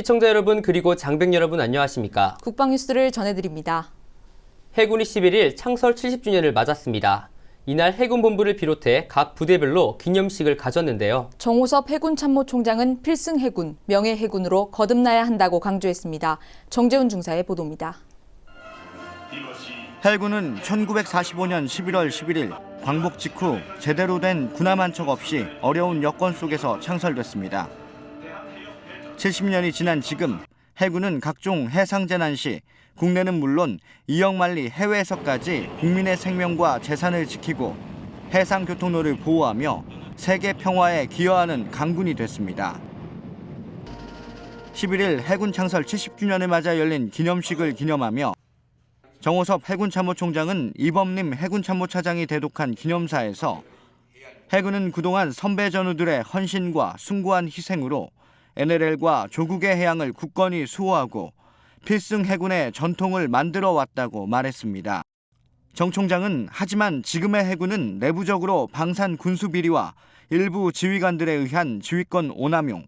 시청자 여러분 그리고 장병 여러분 안녕하십니까? 국방 뉴스를 전해드립니다. 해군이 11일 창설 70주년을 맞았습니다. 이날 해군 본부를 비롯해 각 부대별로 기념식을 가졌는데요. 정호섭 해군참모총장은 필승 해군, 명예 해군으로 거듭나야 한다고 강조했습니다. 정재훈 중사의 보도입니다. 해군은 1945년 11월 11일 광복 직후 제대로 된 군함 한 척 없이 어려운 여건 속에서 창설됐습니다. 70년이 지난 지금 해군은 각종 해상 재난 시 국내는 물론 이역만리 해외에서까지 국민의 생명과 재산을 지키고 해상 교통로를 보호하며 세계 평화에 기여하는 강군이 됐습니다. 11일 해군 창설 70주년을 맞아 열린 기념식을 기념하며 정호섭 해군 참모총장은 이범림 해군 참모차장이 대독한 기념사에서 해군은 그동안 선배 전우들의 헌신과 숭고한 희생으로 NLL과 조국의 해양을 굳건히 수호하고 필승 해군의 전통을 만들어 왔다고 말했습니다. 정 총장은 하지만 지금의 해군은 내부적으로 방산 군수 비리와 일부 지휘관들에 의한 지휘권 오남용,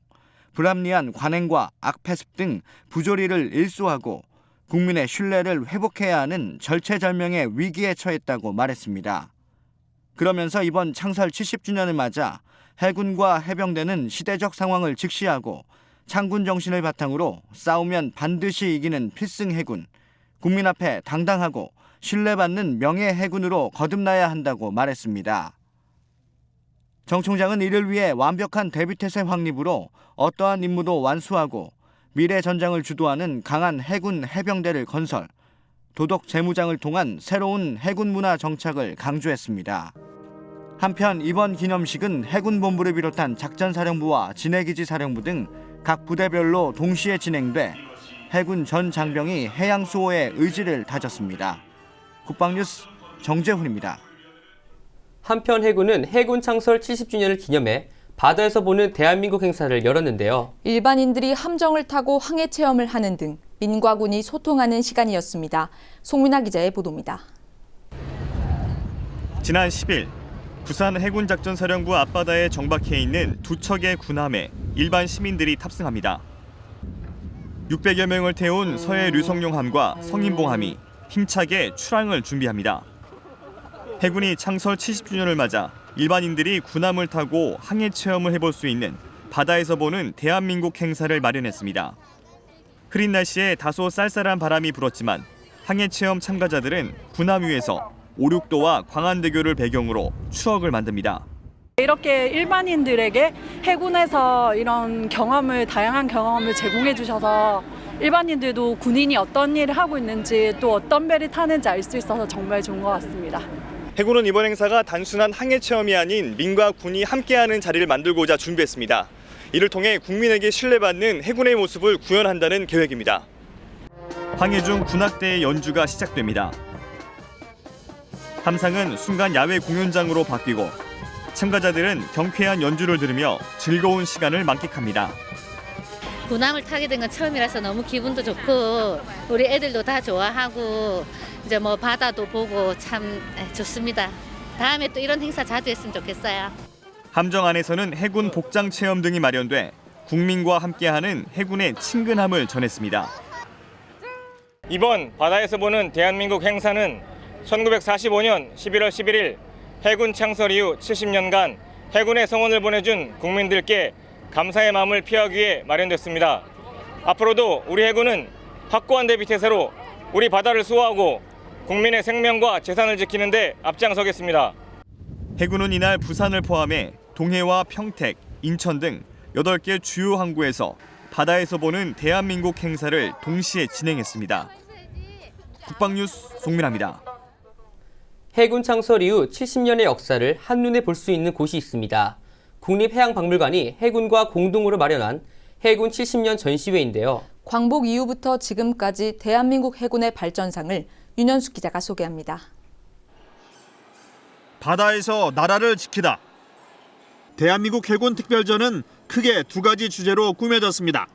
불합리한 관행과 악패습 등 부조리를 일소하고 국민의 신뢰를 회복해야 하는 절체절명의 위기에 처했다고 말했습니다. 그러면서 이번 창설 70주년을 맞아 해군과 해병대는 시대적 상황을 직시하고 창군 정신을 바탕으로 싸우면 반드시 이기는 필승 해군, 국민 앞에 당당하고 신뢰받는 명예 해군으로 거듭나야 한다고 말했습니다. 정 총장은 이를 위해 완벽한 대비태세 확립으로 어떠한 임무도 완수하고 미래 전장을 주도하는 강한 해군 해병대를 건설, 도덕 재무장을 통한 새로운 해군 문화 정착을 강조했습니다. 한편 이번 기념식은 해군 본부를 비롯한 작전사령부와 진해기지 사령부 등 각 부대별로 동시에 진행돼 해군 전 장병이 해양 수호의 의지를 다졌습니다. 국방뉴스 정재훈입니다. 한편 해군은 해군 창설 70주년을 기념해 바다에서 보는 대한민국 행사를 열었는데요. 일반인들이 함정을 타고 항해 체험을 하는 등 민과 군이 소통하는 시간이었습니다. 송민아 기자의 보도입니다. 지난 10일 부산 해군 작전 사령부 앞바다에 정박해 있는 두 척의 군함에 일반 시민들이 탑승합니다. 600여 명을 태운 서해 류성룡함과 성인봉함이 힘차게 출항을 준비합니다. 해군이 창설 70주년을 맞아 일반인들이 군함을 타고 항해 체험을 해볼 수 있는 바다에서 보는 대한민국 행사를 마련했습니다. 흐린 날씨에 다소 쌀쌀한 바람이 불었지만 항해 체험 참가자들은 군함 위에서 오륙도와 광안대교를 배경으로 추억을 만듭니다. 이렇게 일반인들에게 해군에서 이런 경험을 다양한 경험을 제공해 주셔서 일반인들도 군인이 어떤 일을 하고 있는지 또 어떤 배를 타는지 알 수 있어서 정말 좋은 것 같습니다. 해군은 이번 행사가 단순한 항해 체험이 아닌 민과 군이 함께하는 자리를 만들고자 준비했습니다. 이를 통해 국민에게 신뢰받는 해군의 모습을 구현한다는 계획입니다. 항해 중 군악대의 연주가 시작됩니다. 함상은 순간 야외 공연장으로 바뀌고 참가자들은 경쾌한 연주를 들으며 즐거운 시간을 만끽합니다. 군함을 타게 된 건 처음이라서 너무 기분도 좋고 우리 애들도 다 좋아하고 이제 뭐 바다도 보고 참 에, 좋습니다. 다음에 또 이런 행사 자주 했으면 좋겠어요. 함정 안에서는 해군 복장 체험 등이 마련돼 국민과 함께하는 해군의 친근함을 전했습니다. 이번 바다에서 보는 대한민국 행사는 1945년 11월 11일 해군 창설 이후 70년간 해군의 성원을 보내준 국민들께 감사의 마음을 표하기 위해 마련됐습니다. 앞으로도 우리 해군은 확고한 대비태세로 우리 바다를 수호하고 국민의 생명과 재산을 지키는 데 앞장서겠습니다. 해군은 이날 부산을 포함해 동해와 평택, 인천 등 8개 주요 항구에서 바다에서 보는 대한민국 행사를 동시에 진행했습니다. 국방뉴스 송민아입니다. 해군 창설 이후 70년의 역사를 한눈에 볼 수 있는 곳이 있습니다. 국립해양박물관이 해군과 공동으로 마련한 해군 70년 전시회인데요. 광복 이후부터 지금까지 대한민국 해군의 발전상을 윤현숙 기자가 소개합니다. 바다에서 나라를 지키다. 대한민국 해군 특별전은 크게 두 가지 주제로 꾸며졌습니다.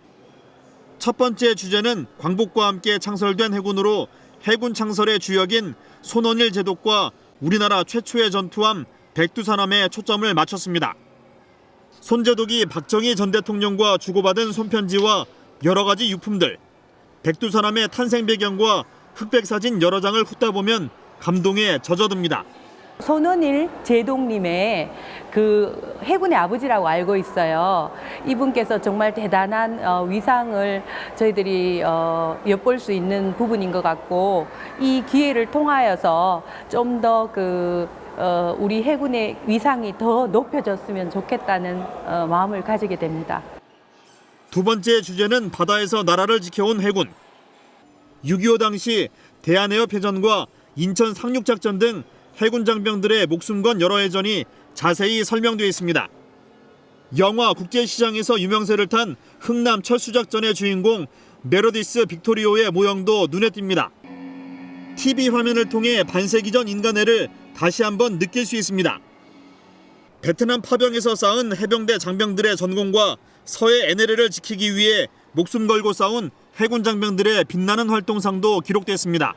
첫 번째 주제는 광복과 함께 창설된 해군으로 해군 창설의 주역인 손원일 제독과 우리나라 최초의 전투함 백두산함에 초점을 맞췄습니다. 손 제독이 박정희 전 대통령과 주고받은 손편지와 여러 가지 유품들, 백두산함의 탄생 배경과 흑백 사진 여러 장을 훑다 보면 감동에 젖어듭니다. 손원일 제동님의 그 해군의 아버지라고 알고 있어요. 이분께서 정말 대단한 어, 위상을 저희들이 어, 엿볼 수 있는 부분인 것 같고 이 기회를 통하여서 좀 더그 어, 우리 해군의 위상이 더 높여졌으면 좋겠다는 어, 마음을 가지게 됩니다. 두 번째 주제는 바다에서 나라를 지켜온 해군. 6.25 당시 대한에어패전과 인천 상륙작전 등 해군 장병들의 목숨 건 여러 해전이 자세히 설명되어 있습니다. 영화 국제시장에서 유명세를 탄 흥남 철수작전의 주인공 메로디스 빅토리오의 모형도 눈에 띕니다. TV 화면을 통해 반세기 전 인간애를 다시 한번 느낄 수 있습니다. 베트남 파병에서 쌓은 해병대 장병들의 전공과 서해 NLL을 지키기 위해 목숨 걸고 싸운 해군 장병들의 빛나는 활동상도 기록됐습니다.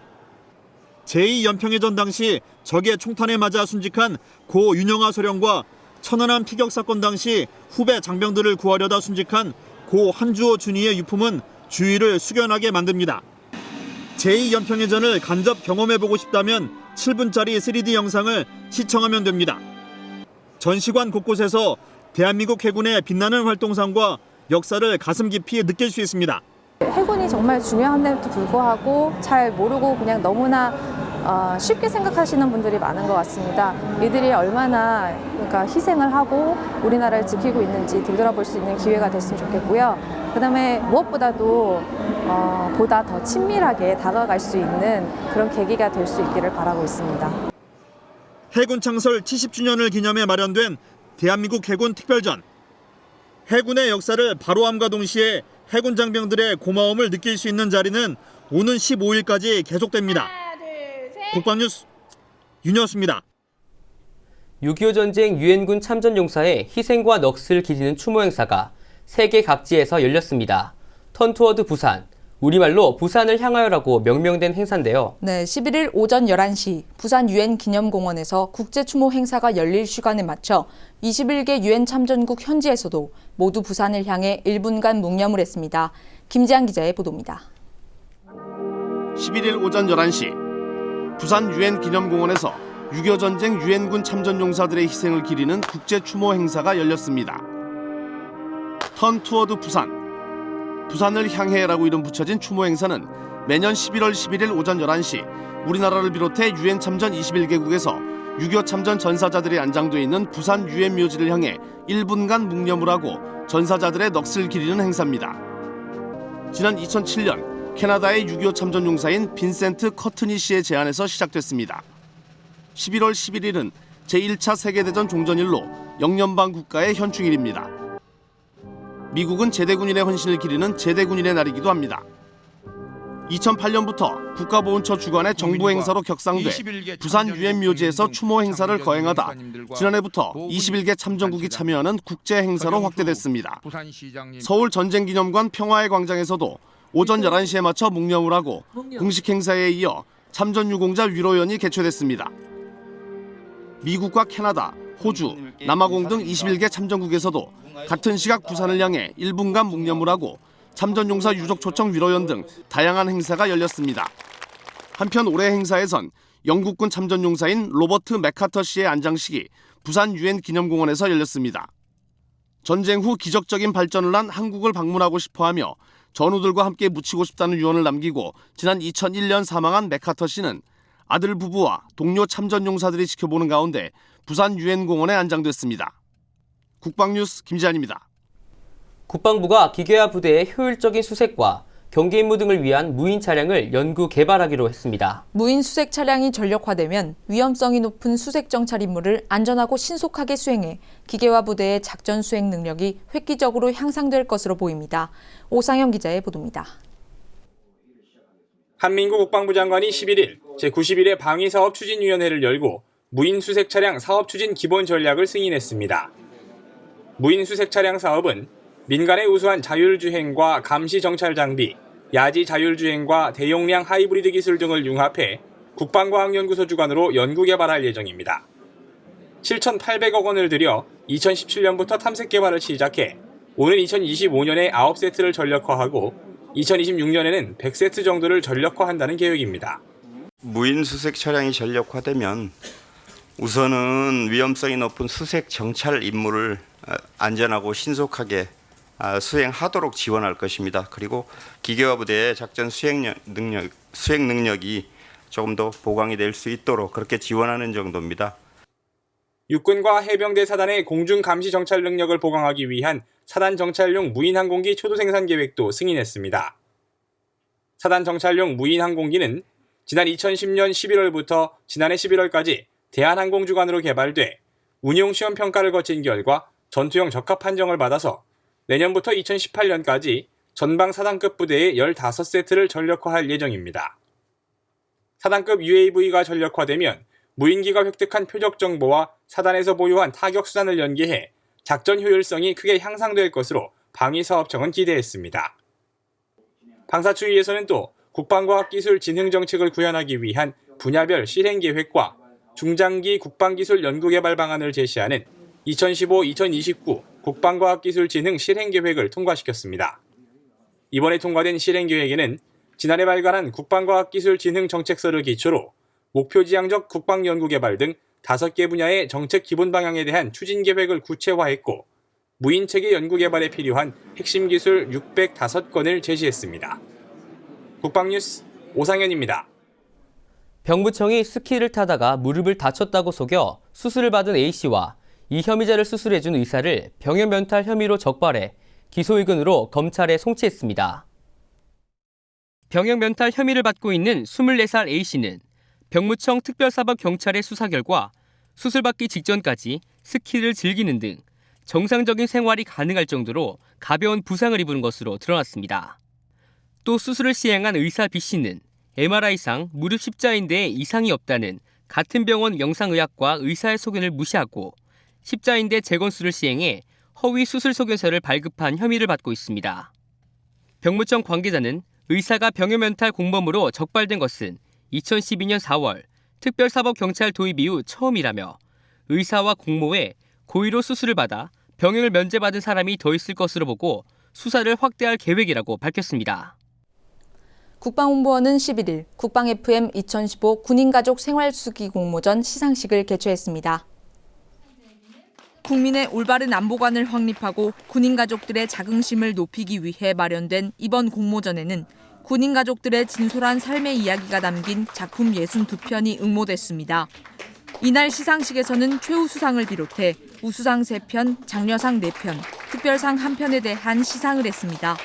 제2연평해전 당시 적의 총탄에 맞아 순직한 고 윤영아 소령과 천안함 피격 사건 당시 후배 장병들을 구하려다 순직한 고 한주호 준이의 유품은 주의를 숙연하게 만듭니다. 제2연평해전을 간접 경험해보고 싶다면 7분짜리 3D 영상을 시청하면 됩니다. 전시관 곳곳에서 대한민국 해군의 빛나는 활동상과 역사를 가슴 깊이 느낄 수 있습니다. 해군이 정말 중요한데도 불구하고 잘 모르고 그냥 너무나 어, 쉽게 생각하시는 분들이 많은 것 같습니다. 이들이 얼마나 그러니까 희생을 하고 우리나라를 지키고 있는지 되돌아볼 수 있는 기회가 됐으면 좋겠고요. 그다음에 무엇보다도 어, 보다 더 친밀하게 다가갈 수 있는 그런 계기가 될 수 있기를 바라고 있습니다. 해군 창설 70주년을 기념해 마련된 대한민국 해군 특별전. 해군의 역사를 바로함과 동시에 해군 장병들의 고마움을 느낄 수 있는 자리는 오는 15일까지 계속됩니다. 국방뉴스 윤여수입니다. 6.25 전쟁 유엔군 참전 용사의 희생과 넋을 기리는 추모 행사가 세계 각지에서 열렸습니다. 턴투어드 부산, 우리말로 부산을 향하여라고 명명된 행사인데요. 네, 11일 오전 11시 부산 유엔 기념공원에서 국제 추모 행사가 열릴 시간에 맞춰 21개 유엔 참전국 현지에서도 모두 부산을 향해 1분간 묵념을 했습니다. 김지한 기자의 보도입니다. 11일 오전 11시 부산 유엔 기념공원에서 6.25 전쟁 유엔군 참전 용사들의 희생을 기리는 국제 추모 행사가 열렸습니다. 턴 투어드 부산 부산을 향해라고 이름 붙여진 추모 행사는 매년 11월 11일 오전 11시 우리나라를 비롯해 유엔 참전 21개국에서 6.25 참전 전사자들이 안장돼 있는 부산 유엔 묘지를 향해 1분간 묵념을 하고 전사자들의 넋을 기리는 행사입니다. 지난 2007년 캐나다의 6.25 참전 용사인 빈센트 커트니 씨의 제안에서 시작됐습니다. 11월 11일은 제1차 세계대전 종전일로 영연방 국가의 현충일입니다. 미국은 제대군인의 헌신을 기리는 제대군인의 날이기도 합니다. 2008년부터 국가보훈처 주관의 정부 행사로 격상돼 부산 유엔 묘지에서 추모 행사를 거행하다 지난해부터 21개 참전국이 참여하는 국제 행사로 확대됐습니다. 서울 전쟁기념관 평화의 광장에서도 오전 11시에 맞춰 묵념을 하고 공식 행사에 이어 참전 유공자 위로연이 개최됐습니다. 미국과 캐나다, 호주, 남아공 등 21개 참전국에서도 같은 시각 부산을 향해 1분간 묵념을 하고 참전용사 유족 초청 위로연 등 다양한 행사가 열렸습니다. 한편 올해 행사에선 영국군 참전용사인 로버트 맥카터 씨의 안장식이 부산 유엔 기념공원에서 열렸습니다. 전쟁 후 기적적인 발전을 한 한국을 방문하고 싶어하며 전우들과 함께 묻히고 싶다는 유언을 남기고 지난 2001년 사망한 맥카터 씨는 아들 부부와 동료 참전용사들이 지켜보는 가운데 부산 유엔공원에 안장됐습니다. 국방뉴스 김지한입니다. 국방부가 기계화 부대의 효율적인 수색과 경계 임무 등을 위한 무인 차량을 연구 개발하기로 했습니다. 무인 수색 차량이 전력화되면 위험성이 높은 수색 정찰 임무를 안전하고 신속하게 수행해 기계화 부대의 작전 수행 능력이 획기적으로 향상될 것으로 보입니다. 오상영 기자의 보도입니다. 한민구 국방부 장관이 11일 제91회 방위사업 추진위원회를 열고 무인 수색 차량 사업 추진 기본 전략을 승인했습니다. 무인 수색 차량 사업은 민간의 우수한 자율주행과 감시 정찰 장비, 야지 자율주행과 대용량 하이브리드 기술 등을 융합해 국방과학연구소 주관으로 연구 개발할 예정입니다. 7,800억 원을 들여 2017년부터 탐색 개발을 시작해 오는 2025년에 9세트를 전력화하고 2026년에는 100세트 정도를 전력화한다는 계획입니다. 무인 수색 차량이 전력화되면 우선은 위험성이 높은 수색 정찰 임무를 어, 안전하고 신속하게 아, 수행하도록 지원할 것입니다. 그리고 기계화 부대의 작전 수행 능력 수행 능력이 조금 더 보강이 될 수 있도록 그렇게 지원하는 정도입니다. 육군과 해병대 사단의 공중 감시 정찰 능력을 보강하기 위한 사단 정찰용 무인 항공기 초도 생산 계획도 승인했습니다. 사단 정찰용 무인 항공기는 지난 2010년 11월부터 지난해 11월까지 대한항공 주관으로 개발돼 운용 시험 평가를 거친 결과 전투형 적합 판정을 받아서 내년부터 2018년까지 전방 사단급 부대의 15세트를 전력화할 예정입니다. 사단급 UAV가 전력화되면 무인기가 획득한 표적 정보와 사단에서 보유한 타격 수단을 연계해 작전 효율성이 크게 향상될 것으로 방위사업청은 기대했습니다. 방사추위에서는 또 국방과학기술 진흥 정책을 구현하기 위한 분야별 실행 계획과 중장기 국방기술 연구개발 방안을 제시하는 2015-2029 국방과학기술진흥 실행계획을 통과시켰습니다. 이번에 통과된 실행계획에는 지난해 발간한 국방과학기술진흥 정책서를 기초로 목표지향적 국방연구개발 등 5개 분야의 정책 기본 방향에 대한 추진 계획을 구체화했고 무인체계 연구개발에 필요한 핵심 기술 605건을 제시했습니다. 국방뉴스 오상현입니다. 병무청이 스키를 타다가 무릎을 다쳤다고 속여 수술을 받은 A씨와 이 혐의자를 수술해준 의사를 병역면탈 혐의로 적발해 기소의견으로 검찰에 송치했습니다. 병역면탈 혐의를 받고 있는 24살 A씨는 병무청 특별사법경찰의 수사 결과 수술받기 직전까지 스키를 즐기는 등 정상적인 생활이 가능할 정도로 가벼운 부상을 입은 것으로 드러났습니다. 또 수술을 시행한 의사 B씨는 MRI상 무릎 십자인대에 이상이 없다는 같은 병원 영상의학과 의사의 소견을 무시하고 십자인대 재건수를 시행해 허위 수술 소견서를 발급한 혐의를 받고 있습니다. 병무청 관계자는 의사가 병역면탈 공범으로 적발된 것은 2012년 4월 특별사법경찰 도입 이후 처음이라며 의사와 공모에 고의로 수술을 받아 병역을 면제받은 사람이 더 있을 것으로 보고 수사를 확대할 계획이라고 밝혔습니다. 국방홍보원은 11일 국방 FM 2015 군인가족 생활수기 공모전 시상식을 개최했습니다. 국민의 올바른 안보관을 확립하고 군인 가족들의 자긍심을 높이기 위해 마련된 이번 공모전에는 군인 가족들의 진솔한 삶의 이야기가 담긴 작품 62편이 응모됐습니다. 이날 시상식에서는 최우수상을 비롯해 우수상 3편, 장려상 4편, 특별상 1편에 대한 시상을 했습니다.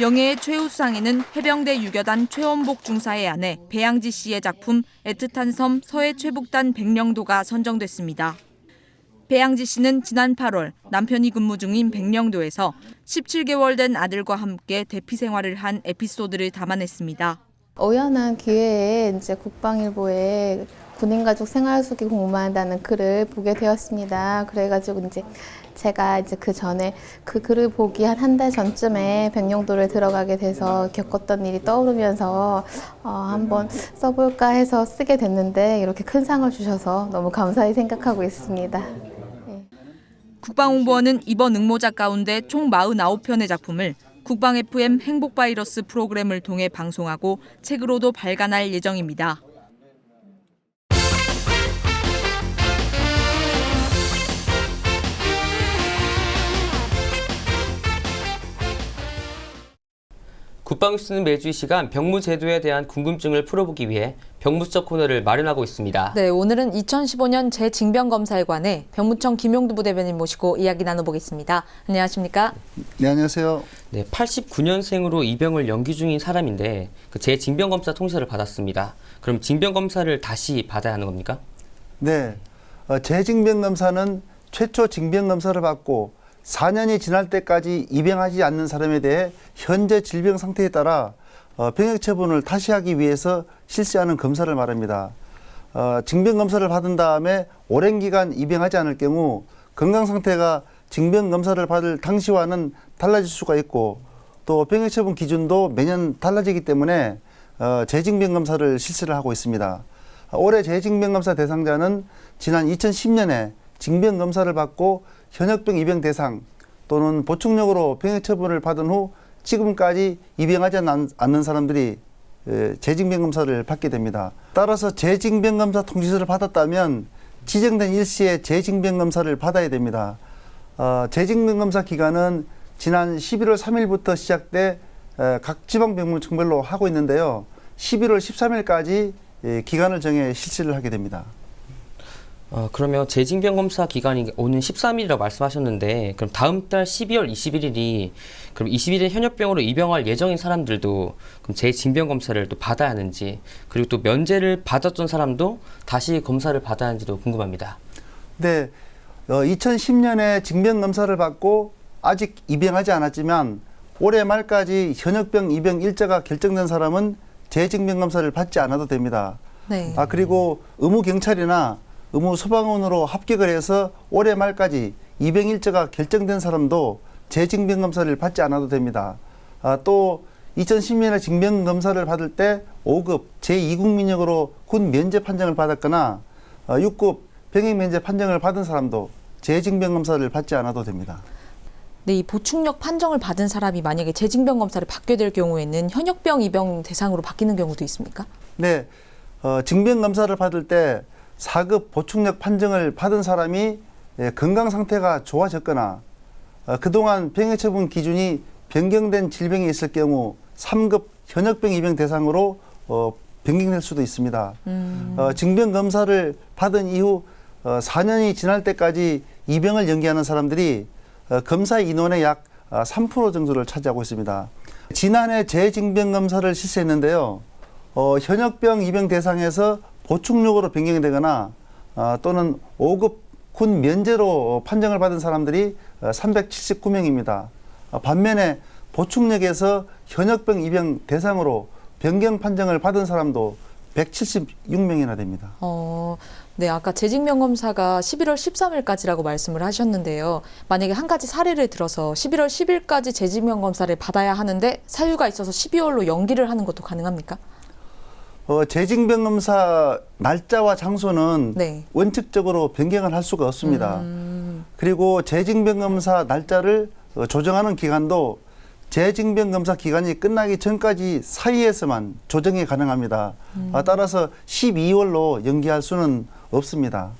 영예의 최우수상에는 해병대 유교단 최원복 중사의 아내 배양지 씨의 작품 애틋한 섬 서해 최북단 백령도가 선정됐습니다. 배양지 씨는 지난 8월 남편이 근무 중인 백령도에서 17개월 된 아들과 함께 대피 생활을 한 에피소드를 담아냈습니다. 우연한 기회에 이제 국방일보에 군인가족 생활수기 공모한다는 글을 보게 되었습니다. 그래가지고 이제 제가 이제 그 전에 그 글을 보기 한 한 달 전쯤에 백령도를 들어가게 돼서 겪었던 일이 떠오르면서 어, 한번 써볼까 해서 쓰게 됐는데 이렇게 큰 상을 주셔서 너무 감사히 생각하고 있습니다. 국방홍보원은 이번 응모작 가운데 총 49편의 작품을 국방 FM 행복 바이러스 프로그램을 통해 방송하고 책으로도 발간할 예정입니다. 국방뉴스는 매주 이 시간 병무 제도에 대한 궁금증을 풀어보기 위해 병무적 코너를 마련하고 있습니다. 네, 오늘은 2015년 재징병검사에 관해 병무청 김용두 부대변인 모시고 이야기 나눠보겠습니다. 안녕하십니까? 네, 안녕하세요. 네, 89년생으로 입영을 연기 중인 사람인데 그 재징병검사 통지를 받았습니다. 그럼 징병검사를 다시 받아야 하는 겁니까? 네, 어, 재징병검사는 최초 징병검사를 받고 4년이 지날 때까지 입영하지 않는 사람에 대해 현재 질병 상태에 따라 어, 병역 처분을 다시 하기 위해서 실시하는 검사를 말합니다. 어, 징병검사를 받은 다음에 오랜 기간 입영하지 않을 경우 건강 상태가 징병검사를 받을 당시와는 달라질 수가 있고 또 병역 처분 기준도 매년 달라지기 때문에 어, 재징병검사를 실시를 하고 있습니다. 올해 재징병검사 대상자는 지난 2010년에 징병검사를 받고 현역병 입영 대상 또는 보충력으로 병역 처분을 받은 후 지금까지 입영하지 않- 않는 사람들이 에, 재증병 검사를 받게 됩니다. 따라서 재증병 검사 통지서를 받았다면 지정된 일시에 재증병 검사를 받아야 됩니다. 어, 재증병 검사 기간은 지난 11월 3일부터 시작돼 에, 각 지방 병무청별로 하고 있는데요. 11월 13일까지 예, 기간을 정해 실시를 하게 됩니다. 어, 그러면 재징병 검사 기간이 오는 13일이라고 말씀하셨는데 그럼 다음 달 12월 21일이 그럼 21일 현역병으로 입영할 예정인 사람들도 그럼 재징병 검사를 또 받아야 하는지 그리고 또 면제를 받았던 사람도 다시 검사를 받아야 하는지도 궁금합니다. 네, 어, 2010년에 징병 검사를 받고 아직 입영하지 않았지만 올해 말까지 현역병 입영 일자가 결정된 사람은 재징병 검사를 받지 않아도 됩니다. 네. 아 그리고 의무 경찰이나 의무 소방원으로 합격을 해서 올해 말까지 입영 일자가 결정된 사람도 재징병 검사를 받지 않아도 됩니다. 아, 또 2010년에 징병 검사를 받을 때 5급 제2국 민역으로 군 면제 판정을 받았거나 어, 6급 병역 면제 판정을 받은 사람도 재징병 검사를 받지 않아도 됩니다. 네, 이 보충력 판정을 받은 사람이 만약에 재징병 검사를 받게 될 경우에는 현역병 입영 대상으로 바뀌는 경우도 있습니까? 네, 어, 징병 검사를 받을 때 4급 보충력 판정을 받은 사람이 예, 건강 상태가 좋아졌거나 어, 그동안 병역 처분 기준이 변경된 질병이 있을 경우 3급 현역병 입영 대상으로 어, 변경될 수도 있습니다. 어, 징병 검사를 받은 이후 어, 4년이 지날 때까지 입영을 연기하는 사람들이 어, 검사 인원의 약 아, 3% 정도를 차지하고 있습니다. 지난해 재징병 검사를 실시했는데요. 어, 현역병 입영 대상에서 보충력으로 변경이 되거나 아, 또는 5급 군 면제로 판정을 받은 사람들이 어, 379명입니다. 아, 반면에 보충력에서 현역병 입영 대상으로 변경 판정을 받은 사람도 176명이나 됩니다. 어, 네, 아까 재직명 검사가 11월 13일까지라고 말씀을 하셨는데요. 만약에 한 가지 사례를 들어서 11월 10일까지 재직명 검사를 받아야 하는데 사유가 있어서 12월로 연기를 하는 것도 가능합니까? 어, 재징병 검사 날짜와 장소는 네. 원칙적으로 변경을 할 수가 없습니다. 음, 그리고 재징병 검사 날짜를 어, 조정하는 기간도 재징병 검사 기간이 끝나기 전까지 사이에서만 조정이 가능합니다. 아, 따라서 12월로 연기할 수는 없습니다.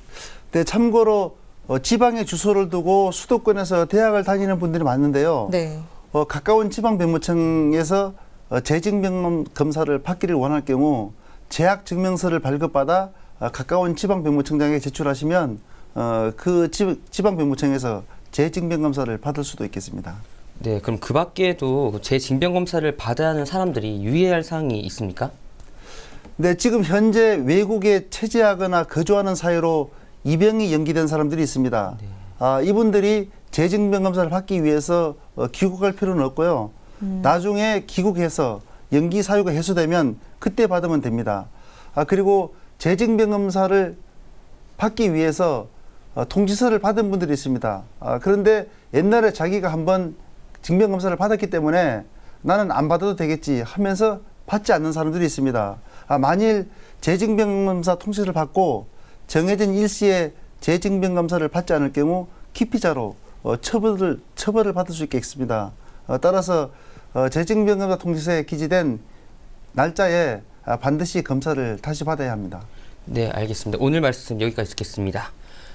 근데 참고로 어, 지방에 주소를 두고 수도권에서 대학을 다니는 분들이 많은데요. 네. 어, 가까운 지방병무청에서 어, 재증병 검사를 받기를 원할 경우 재학 증명서를 발급받아 어, 가까운 지방병무청장에 제출하시면 어, 그 지, 지방병무청에서 재증병 검사를 받을 수도 있겠습니다. 네, 그럼 그 밖에도 재징병 검사를 받아야 하는 사람들이 유의해야 할 사항이 있습니까? 네, 지금 현재 외국에 체제하거나 거주하는 사유로 입영이 연기된 사람들이 있습니다. 아, 이분들이 재증병 검사를 받기 위해서 어, 귀국할 필요는 없고요. 나중에 귀국해서 연기 사유가 해소되면 그때 받으면 됩니다. 아, 그리고 재증병 검사를 받기 위해서 어, 통지서를 받은 분들이 있습니다. 아, 그런데 옛날에 자기가 한번 징병 검사를 받았기 때문에 나는 안 받아도 되겠지 하면서 받지 않는 사람들이 있습니다. 아, 만일 재증병 검사 통지서를 받고 정해진 일시에 재증병 검사를 받지 않을 경우 기피자로 어, 처벌을 처벌을 받을 수 있겠습니다. 어, 따라서 어, 재증병 검사 통지서에 기재된 날짜에 아, 반드시 검사를 다시 받아야 합니다. 네, 알겠습니다. 오늘 말씀 여기까지 듣겠습니다.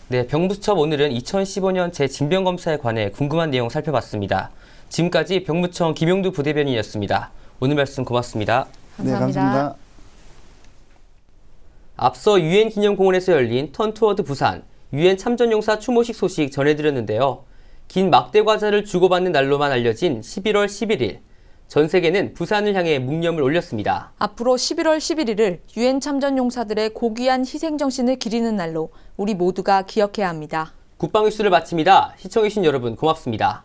네, 병부첩 오늘은 2015년 재징병 검사에 관해 궁금한 내용 살펴봤습니다. 지금까지 병무청 김용두 부대변인이었습니다. 오늘 말씀 고맙습니다. 네, 감사합니다. 앞서 유엔 기념공원에서 열린 턴투어드 부산 유엔 참전용사 추모식 소식 전해드렸는데요. 긴 막대 과자를 주고받는 날로만 알려진 11월 11일 전 세계는 부산을 향해 묵념을 올렸습니다. 앞으로 11월 11일을 유엔 참전 용사들의 고귀한 희생 정신을 기리는 날로 우리 모두가 기억해야 합니다. 국방 뉴스를 마칩니다. 시청해주신 여러분 고맙습니다.